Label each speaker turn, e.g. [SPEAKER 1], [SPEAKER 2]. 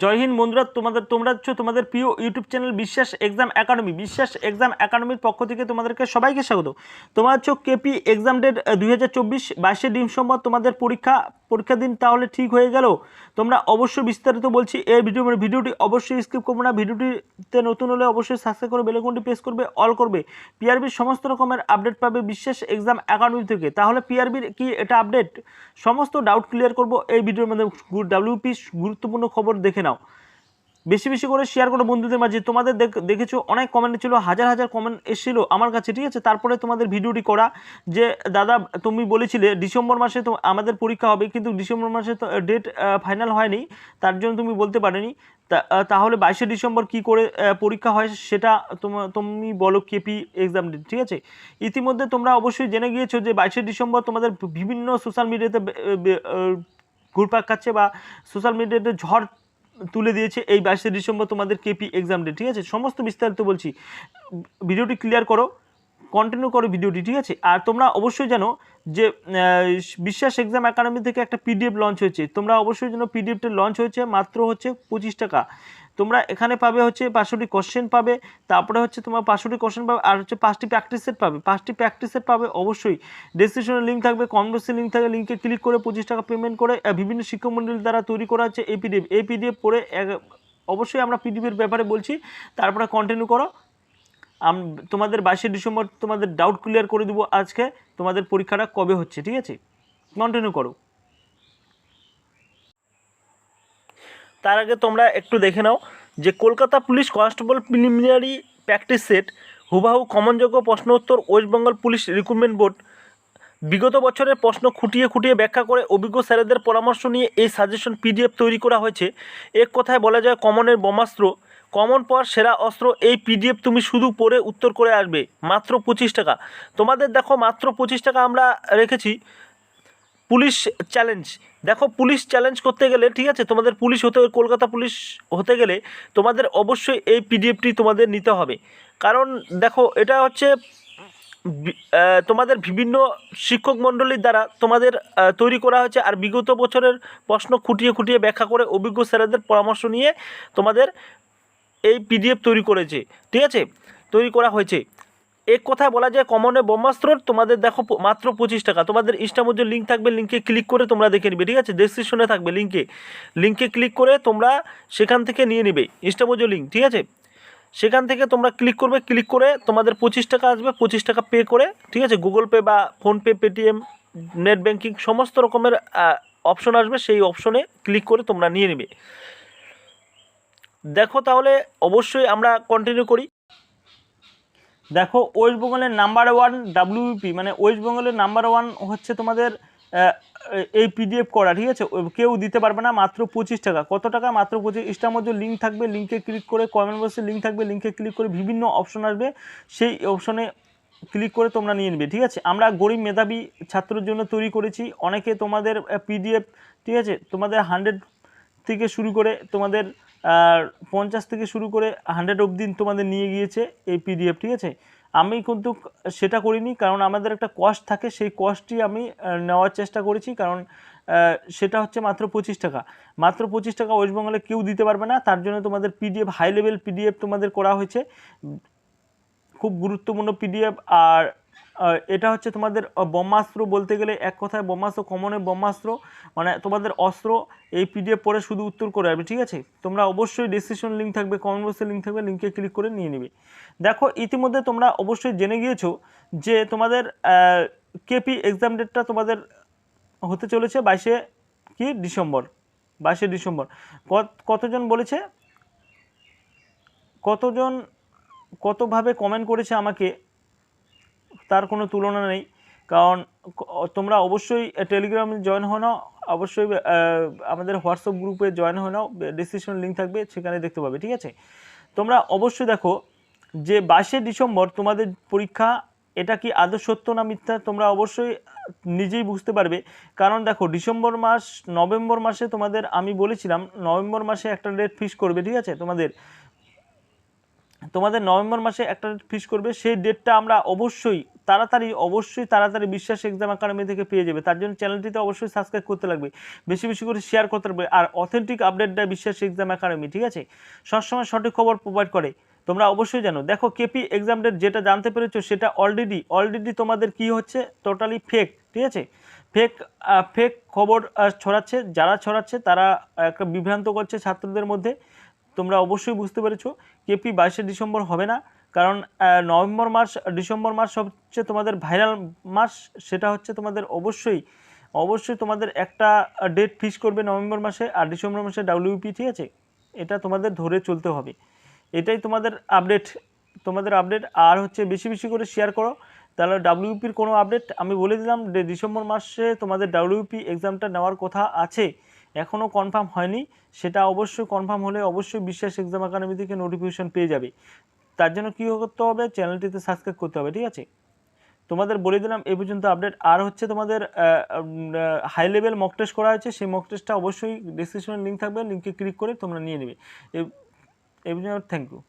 [SPEAKER 1] জয় হিন্দ বন্ধুরা, তোমাদের তোমরা হচ্ছে তোমাদের প্রিয় YouTube channel Biswas exam academy. Biswas exam একাডেমির পক্ষ থেকে তোমাদেরকে সবাইকে স্বাগত। তোমার হচ্ছে কেপি এক্সাম ডেট দুই হাজার চব্বিশ বাইশে ডিসেম্বর তোমাদের পরীক্ষা পরীক্ষা দিন তাহলে ঠিক হয়ে গেল। তোমরা অবশ্যই বিস্তারিত বলছি, এই ভিডিও মানে ভিডিওটি অবশ্যই স্কিপ করব না। ভিডিওটিতে নতুন হলে অবশ্যই সাবস্ক্রাইব করে বেলেকনটি প্রেস করবে অল করবে। পিআরবির সমস্ত রকমের আপডেট পাবে বিশ্বাস এক্সাম একাডেমি থেকে। তাহলে পিআরবির কি এটা আপডেট সমস্ত ডাউট ক্লিয়ার করব। এই ভিডিওর মধ্যে ডাব্লিউপি গুরুত্বপূর্ণ খবর দেখে নাও। বেশি বেশি করে শেয়ার করো বন্ধুদের মাঝে। তোমাদের দেখ- দেখেছ, অনেক কমেন্ট ছিল হাজার হাজার কমেন্ট এসেছিল আমার কাছে, ঠিক আছে? তারপরে তোমাদের ভিডিওটি করা যে, দাদা, তুমি বলেছিলে ডিসেম্বর মাসে তো আমাদের পরীক্ষা হবে, কিন্তু ডিসেম্বর মাসে তো ডেট ফাইনাল হয়নি, তার জন্য তুমি বলতে পারেনি। তাহলে বাইশে ডিসেম্বর কি করে পরীক্ষা হয় সেটা তোমা- তুমি বলো কেপি এক্সাম ডেট ঠিক আছে? ইতিমধ্যে তোমরা অবশ্যই জেনে গিয়েছো যে বাইশে ডিসেম্বর তোমাদের বিভিন্ন সোশ্যাল মিডিয়াতে ঘুরপাক খাচ্ছে বা সোশ্যাল মিডিয়াতে ঝড় তুলে দিয়েছে এই বাইশে ডিসেম্বর তোমাদের কেপি এক্সাম ডে ঠিক আছে? সমস্ত বিস্তারিত বলছি। ভিডিওটি ক্লিয়ার করো কন্টিনিউ করো ভিডিওটি, ঠিক আছে? আর তোমরা অবশ্যই জানো যে বিশ্বাস এক্সাম একাডেমি থেকে একটা পিডিএফ লঞ্চ হয়েছে। তোমরা অবশ্যই জানো পিডিএফটা লঞ্চ হয়েছে মাত্র হচ্ছে পঁচিশ টাকা। তোমরা এখানে পাবে হচ্ছে পাঁচশোটি কোশ্চেন পাবে, তারপরে হচ্ছে তোমার পাঁচশোটি কোশ্চেন পাবে, আর হচ্ছে পাঁচটি প্র্যাকটিস সেট পাবে। পাঁচটি প্র্যাকটিস সেট পাবে অবশ্যই ডেসক্রিপশনে লিঙ্ক থাকবে কনভার্সে লিঙ্ক থাকবে লিঙ্কে ক্লিক করে পঁচিশ টাকা পেমেন্ট করে বিভিন্ন শিক্ষক মন্ডলী দ্বারা তৈরি করা হচ্ছে এই পিডিএফ পিডিএফ পড়ে অবশ্যই আমরা পিডিএফের ব্যাপারে বলছি, তারপরে কন্টিনিউ করো। আম, তোমাদের বাইশে ডিসেম্বর তোমাদের ডাউট ক্লিয়ার করে দেবো আজকে, তোমাদের পরীক্ষাটা কবে হচ্ছে, ঠিক আছে? কন্টিনিউ করো। তার আগে তোমরা একটু দেখে নাও যে Kolkata police constable preliminary practice set, হুবাহু কমনযোগ্য প্রশ্ন উত্তর, West Bengal police recruitment board, বিগত বছরের প্রশ্ন খুঁটিয়ে খুঁটিয়ে ব্যাখ্যা করে অভিজ্ঞ স্যারেদের পরামর্শ নিয়ে এই সাজেশন পিডিএফ তৈরি করা হয়েছে। এক কথায় বলা যায়, কমনের বোমাস্ত্র কমন পর সেরা অস্ত্র, এই পিডিএফ তুমি শুধু পড়ে উত্তর করে আসবে, মাত্র পঁচিশ টাকা। তোমাদের দেখো, মাত্র পঁচিশ টাকা আমরা রেখেছি। পুলিশ চ্যালেঞ্জ দেখো, পুলিশ চ্যালেঞ্জ করতে গেলে, ঠিক আছে, তোমাদের পুলিশ হতে, কলকাতা পুলিশ হতে গেলে তোমাদের অবশ্যই এই পিডিএফটি তোমাদের নিতে হবে। কারণ দেখো, এটা হচ্ছে তোমাদের বিভিন্ন শিক্ষক মণ্ডলীর দ্বারা তোমাদের তৈরি করা হয়েছে আর বিগত বছরের প্রশ্ন খুঁটিয়ে খুঁটিয়ে ব্যাখ্যা করে অভিজ্ঞ স্যারেদের পরামর্শ নিয়ে তোমাদের এই পিডিএফ তৈরি করেছে। ঠিক আছে? তৈরি করা হয়েছে। এক কথায় বলা যায় কমনে ব্রহ্মাস্ত্র তোমাদের দেখো মাত্র পঁচিশ টাকা। তোমাদের ইনস্টামধ্যে লিঙ্ক থাকবে লিঙ্কে ক্লিক করে তোমরা দেখে নিবে, ঠিক আছে? ডেসক্রিপশনে থাকবে লিঙ্কে লিঙ্কে ক্লিক করে তোমরা সেখান থেকে নিয়ে নিবে ইনস্টামোজো লিঙ্ক ঠিক আছে? সেখান থেকে তোমরা ক্লিক করবে ক্লিক করে তোমাদের পঁচিশ টাকা আসবে, পঁচিশ টাকা পে করে, ঠিক আছে? গুগল পে বা ফোনপে পেটিএম নেট ব্যাঙ্কিং সমস্ত রকমের অপশন আসবে, সেই অপশনে ক্লিক করে তোমরা নিয়ে নেবে। দেখো তাহলে অবশ্যই আমরা কন্টিনিউ করি। দেখো ওয়েস্ট বেঙ্গলের নাম্বার ওয়ান ডাব্লিউপি মানে ওয়েস্ট বেঙ্গলের নাম্বার ওয়ান হচ্ছে তোমাদের এই পিডিএফ করা, ঠিক আছে? কেউ দিতে পারবে না, মাত্র পঁচিশ টাকা। কত টাকা? মাত্র পঁচিশ, ইস্টার মধ্যে লিঙ্ক থাকবে লিঙ্কে ক্লিক করে কমেন্ট বক্সে লিঙ্ক থাকবে লিঙ্কে ক্লিক করে বিভিন্ন অপশন আসবে। সেই অপশনে ক্লিক করে তোমরা নিয়ে নেবে, ঠিক আছে? আমরা গরিব মেধাবী ছাত্রের জন্য তৈরি করেছি। অনেকে তোমাদের পিডিএফ ঠিক আছে? তোমাদের হান্ড্রেড থেকে শুরু করে তোমাদের আর পঞ্চাশ থেকে শুরু করে হান্ড্রেড অবধি তোমাদের নিয়ে গিয়েছে এই পিডিএফ ঠিক আছে? আমি কিন্তু সেটা করিনি কারণ আমাদের একটা কস্ট থাকে, সেই কস্টটি আমি নেওয়ার চেষ্টা করেছি কারণ সেটা হচ্ছে মাত্র পঁচিশ টাকা। মাত্র পঁচিশ টাকা ওয়েস্ট বেঙ্গলে কেউ দিতে পারবে না, তার জন্য তোমাদের পিডিএফ হাই লেভেল পিডিএফ তোমাদের করা হয়েছে। খুব গুরুত্বপূর্ণ পিডিএফ আর এটা হচ্ছে তোমাদের ব্রহ্মাস্ত্র বলতে গেলে এক কথায় ব্রহ্মাস্ত্র কমনের ব্রহ্মাস্ত্র মানে তোমাদের অস্ত্র, এই পিডিএফ পড়ে শুধু উত্তর করে আসবে, ঠিক আছে? তোমরা অবশ্যই ডিসক্রিপশন লিঙ্ক থাকবে কমেন্ট বক্সে লিঙ্ক থাকবে লিঙ্কে ক্লিক করে নিয়ে নেবে। দেখো, ইতিমধ্যে তোমরা অবশ্যই জেনে গিয়েছো যে তোমাদের কেপি এক্সাম ডেটটা তোমাদের হতে চলেছে বাইশে কি? ডিসেম্বর, বাইশে ডিসেম্বর। কত- কতজন বলেছে? কতজন, কতভাবে কমেন্ট করেছে আমাকে? তার কোনো তুলনা নেই। কারণ তোমরা অবশ্যই টেলিগ্রামে জয়েন হয়ে নাও। অবশ্যই আমাদের হোয়াটসঅ্যাপ গ্রুপে জয়েন হয়ে নাও। ডিসক্রিপশন লিঙ্ক থাকবে, সেখানে দেখতে পাবে, ঠিক আছে? তোমরা অবশ্যই দেখো যে বাইশে ডিসেম্বর তোমাদের পরীক্ষা, এটা কি আদৌ সত্য না মিথ্যা? তোমরা অবশ্যই নিজেই বুঝতে পারবে। কারণ দেখো, ডিসেম্বর মাস, নভেম্বর মাসে তোমাদের, আমি বলেছিলাম, নভেম্বর মাসে একটা ডেট ফিক্স করবে, ঠিক আছে? তোমাদের তোমাদের নভেম্বর মাসে একটা ফিস করবে, সেই ডেটটা আমরা অবশ্যই, তাড়াতাড়ি অবশ্যই তাড়াতাড়ি বিশ্বাস এক্সাম একাডেমি থেকে পেয়ে যাবে। তার জন্য চ্যানেলটিতে অবশ্যই সাবস্ক্রাইব করতে লাগবে, বেশি বেশি করে শেয়ার করতে লাগবে, আর অথেন্টিক আপডেটটা বিশ্বাস এক্সাম একাডেমি ঠিক আছে? সবসময় সঠিক খবর প্রোভাইড করে, তোমরা অবশ্যই জানো। দেখো কেপি এক্সাম ডেট যেটা জানতে পেরেছ, সেটা অলরেডি অলরেডি তোমাদের কি হচ্ছে? টোটালি ফেক ঠিক আছে? ফেক ফেক খবর ছড়াচ্ছে, যারা ছড়াচ্ছে তারা একটা বিভ্রান্ত করছে ছাত্রদের মধ্যে, তোমরা অবশ্যই বুঝতে পেরেছ। কেপি বাইশে ডিসেম্বর হবে না, কারণ নভেম্বর মাস, ডিসেম্বর মাস হচ্ছে তোমাদের ভাইরাল মাস, সেটা হচ্ছে তোমাদের অবশ্যই অবশ্যই তোমাদের একটা ডেট ফিক্স করবে নভেম্বর মাসে আর ডিসেম্বর মাসে ডাব্লিউপি ঠিক আছে? এটা তোমাদের ধরে চলতে হবে। এটাই তোমাদের আপডেট তোমাদের আপডেট আর হচ্ছে বেশি বেশি করে শেয়ার করো। তাহলে ডাব্লিউপির কোনো আপডেট আমি বলে দিলাম ডিসেম্বর মাসে তোমাদের ডাব্লিউপি এক্সামটা নেওয়ার কথা আছে। এখনও কনফার্ম হয়নি। সেটা অবশ্যই কনফার্ম হলে অবশ্যই বিশ্বাস এক্সাম একাডেমি থেকে নোটিফিকেশন পেয়ে যাবে। তার জন্য কী করতে হবে? চ্যানেলটিতে সাবস্ক্রাইব করতে হবে, ঠিক আছে? তোমাদের বলে দিলাম, এ পর্যন্ত আপডেট আর হচ্ছে তোমাদের হাই লেভেল মক টেস্ট করা হয়েছে, সেই মক টেস্টটা অবশ্যই ডিসক্রিপশনে লিঙ্ক থাকবে লিঙ্কে ক্লিক করে তোমরা নিয়ে নেবে। এই পর্যন্ত থ্যাংক ইউ